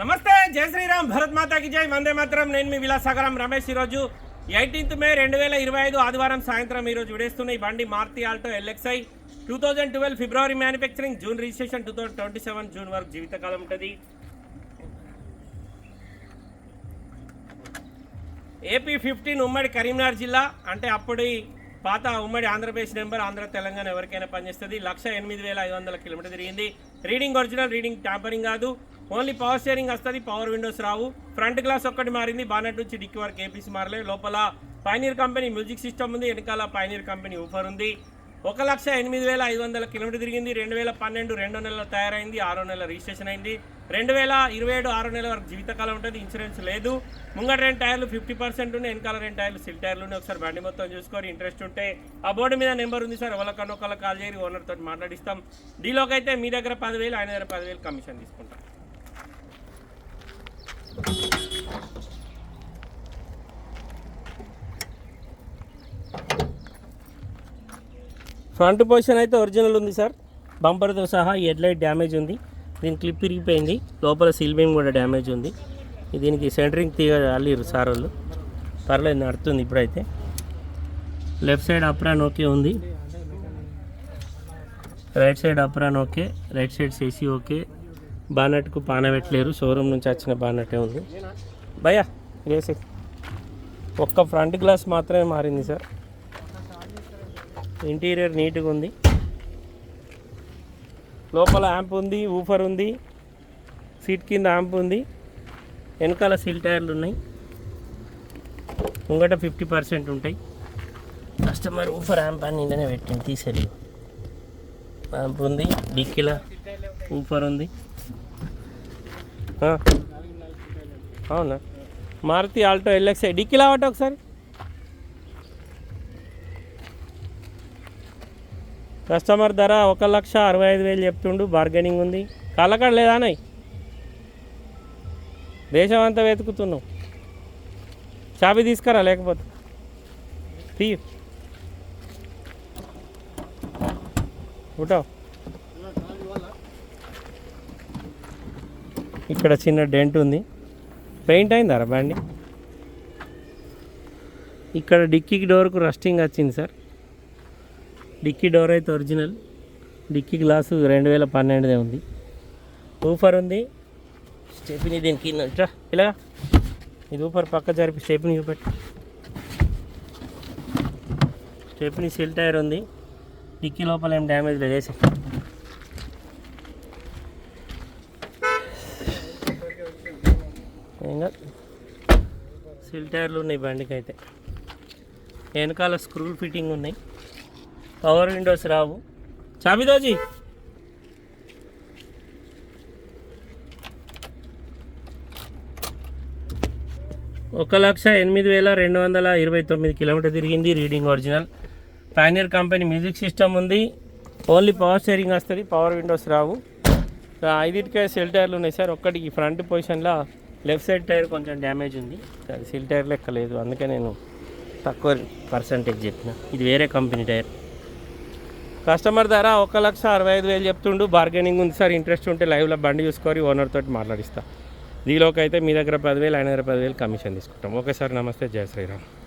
నమస్తే జయ శ్రీరామ్ భరత్ మాతాకి జై వందే మాత్రం. నేను మీ విలాసాగరం రమేష్ ఈరోజు ఎయిటీన్త్ మే రెండు వేల ఇరవై ఐదు ఆదివారం సాయంత్రం ఈరోజు విడేస్తున్న ఈ బండి Maruti Alto LXI two thousand twelve February manufacturing June registration two thousand twenty seven June వరకు జీవితకాలం ఉంటుంది. ఏపీ ఫిఫ్టీన్ ఉమ్మడి కరీంనగర్ జిల్లా అంటే అప్పటి పాత ఉమ్మడి ఆంధ్రప్రదేశ్ నెంబర్ ఆంధ్ర తెలంగాణ ఎవరికైనా పనిచేస్తుంది. లక్ష ఎనిమిది వేల ఐదు వందల కిలోమీటర్ తిరిగింది. రీడింగ్ ఒరిజినల్ రీడింగ్ ట్యాంపరింగ్ కాదు. ఓన్లీ పవర్ షేరింగ్ వస్తుంది పవర్ విండోస్ రావు. ఫ్రంట్ గ్లాస్ ఒక్కటి మారింది బానెట్ నుంచి డిక్కి వరకు ఏపీసీ మారలే లోపల పైనీర్ కంపెనీ మ్యూజిక్ సిస్టమ్ ఉంది వెనకాల పైనీర్ కంపెనీ ఊఫర్ ఉంది. ఒక లక్ష ఎనిమిది వేల ఐదు వందల కిలోమీటర్ తిరిగింది. రెండు వేల పన్నెండు రెండో నెలలో తయారైంది ఆరో నెల రిజిస్ట్రేషన్ అయింది. రెండు వేల ఇరవై ఏడు ఆరో నెల వరకు జీవితకాలం ఉంటుంది ఇన్సూరెన్స్ లేదు. ముంగట రెండు టైర్లు ఫిఫ్టీ పర్సెంట్ ఉన్నాయి వెనకాల రెండు టైర్లు సిల్ టైర్లు ఉన్నాయి. ఒకసారి బండి మొత్తం చూసుకొని ఇంట్రెస్ట్ ఉంటే. ఆ బోర్డు మీద నెంబర్ ఉంది సార్ ఎవరికన్నా ఒకళ్ళ కాల్ చేయరు ఓనర్ తోటి మాట్లాడిస్తాం. డీలోకి అయితే మీ దగ్గర పదివేలు ఆయన దగ్గర పదివేలు కమిషన్ తీసుకుంటాం. ఫ్రంట్ పొజిషన్ అయితే ఒరిజినల్ ఉంది సార్. బంపర్తో సహా హెడ్లైట్ డ్యామేజ్ ఉంది. దీని క్లిప్ ఇరిగిపోయింది. లోపల సీల్ బీమ్ కూడా డ్యామేజ్ ఉంది. దీనికి సెంటరింగ్ తీగ అల్లిరు సార్ వాళ్ళు. పర్లేదు నడుతుంది ఇప్పుడైతే. లెఫ్ట్ సైడ్ అప్రాన్ ఓకే ఉంది. Right side apron okay. Right side సేసి ఓకే. బానట్కు పాన పెట్టలేరు. షోరూమ్ నుంచి వచ్చిన బానటే ఉంది. భయ్యా వేసి. ఒక్క ఫ్రంట్ గ్లాస్ మాత్రమే మారింది సార్. ఇంటీరియర్ నీట్గా ఉంది. లోపల యాంప్ ఉంది ఊఫర్ ఉంది సీట్ కింద యాంప్ ఉంది. వెనకాల సిల్ టైర్లు ఉన్నాయి. ముంగట ఫిఫ్టీ పర్సెంట్ ఉంటాయి. కస్టమర్ ఊఫర్ యాంప్ అని నిన్ననే పెట్టింది తీసేది యాంప్ ఉంది డిక్కీల ఊఫర్ ఉంది. అవునా? మారుతి ఆల్టో ఎల్ఎక్స్ఐ డిక్కీలా ఒకటి ఒకసారి. కస్టమర్ ధర ఒక లక్ష అరవై ఐదు వేలు చెప్తుండు బార్గెనింగ్ ఉంది. కళ్ళకడ లేదా నై దేశం అంతా వెతుకుతున్నావు. చాబీ తీసుకురా లేకపోతే. తీ ఉంటావు ఇక్కడ చిన్న డెంట్ ఉంది. పెయింట్ అయిందా బండి? ఇక్కడ డిక్కీకి డోర్కు రస్టింగ్ వచ్చింది సార్. డిక్కీ డోర్ అయితే ఒరిజినల్. డిక్కీ గ్లాసు రెండు వేల పన్నెండుదే ఉంది. ఊఫర్ ఉంది. స్టెఫినీ దీనికి ఇలా. ఇది ఊఫర్ పక్క జరిపి స్టెఫినీ చూపెట్టి. స్టెఫినీ సిల్ టైర్ ఉంది. డిక్కీ లోపల ఏం డ్యామేజ్ లేదు. వేసి ఇంకా సిల్ టైర్లు ఉన్నాయి బండికి అయితే వెనకాల స్క్రూల్ ఫిట్టింగ్ ఉన్నాయి. పవర్ విండోస్ రావు. చాబిదోజీ! ఒక లక్ష ఎనిమిది వేల రెండు వందల ఇరవై తొమ్మిది కిలోమీటర్ తిరిగింది reading original Pioneer company music system ఉంది. ఓన్లీ పవర్ స్టీరింగ్ వస్తుంది పవర్ విండోస్ రావు. ఆ ఐదింటికే సెల్ టైర్లు ఉన్నాయి సార్. ఒక్కటికి ఫ్రంట్ పొజిషన్లో లెఫ్ట్ సైడ్ టైర్ కొంచెం డ్యామేజ్ ఉంది. అది సిల్ టైర్ లెక్క లేదు. అందుకే నేను తక్కువ పర్సంటేజ్ చెప్పిన. ఇది వేరే కంపెనీ టైర్. కస్టమర్ ధర ఒక లక్ష అరవై ఐదు వేలు చెప్తుండు. బార్గెనింగ్ ఉంది సార్. ఇంట్రెస్ట్ ఉంటే లైవ్లో బండి చూసుకొని ఓనర్ తోటి మాట్లాడిస్తా. దీలోకి అయితే మీ దగ్గర పదివేలు ఆయన దగ్గర పదివేలు కమిషన్ తీసుకుంటాం. Okay sir. నమస్తే. జయ శ్రీరామ్.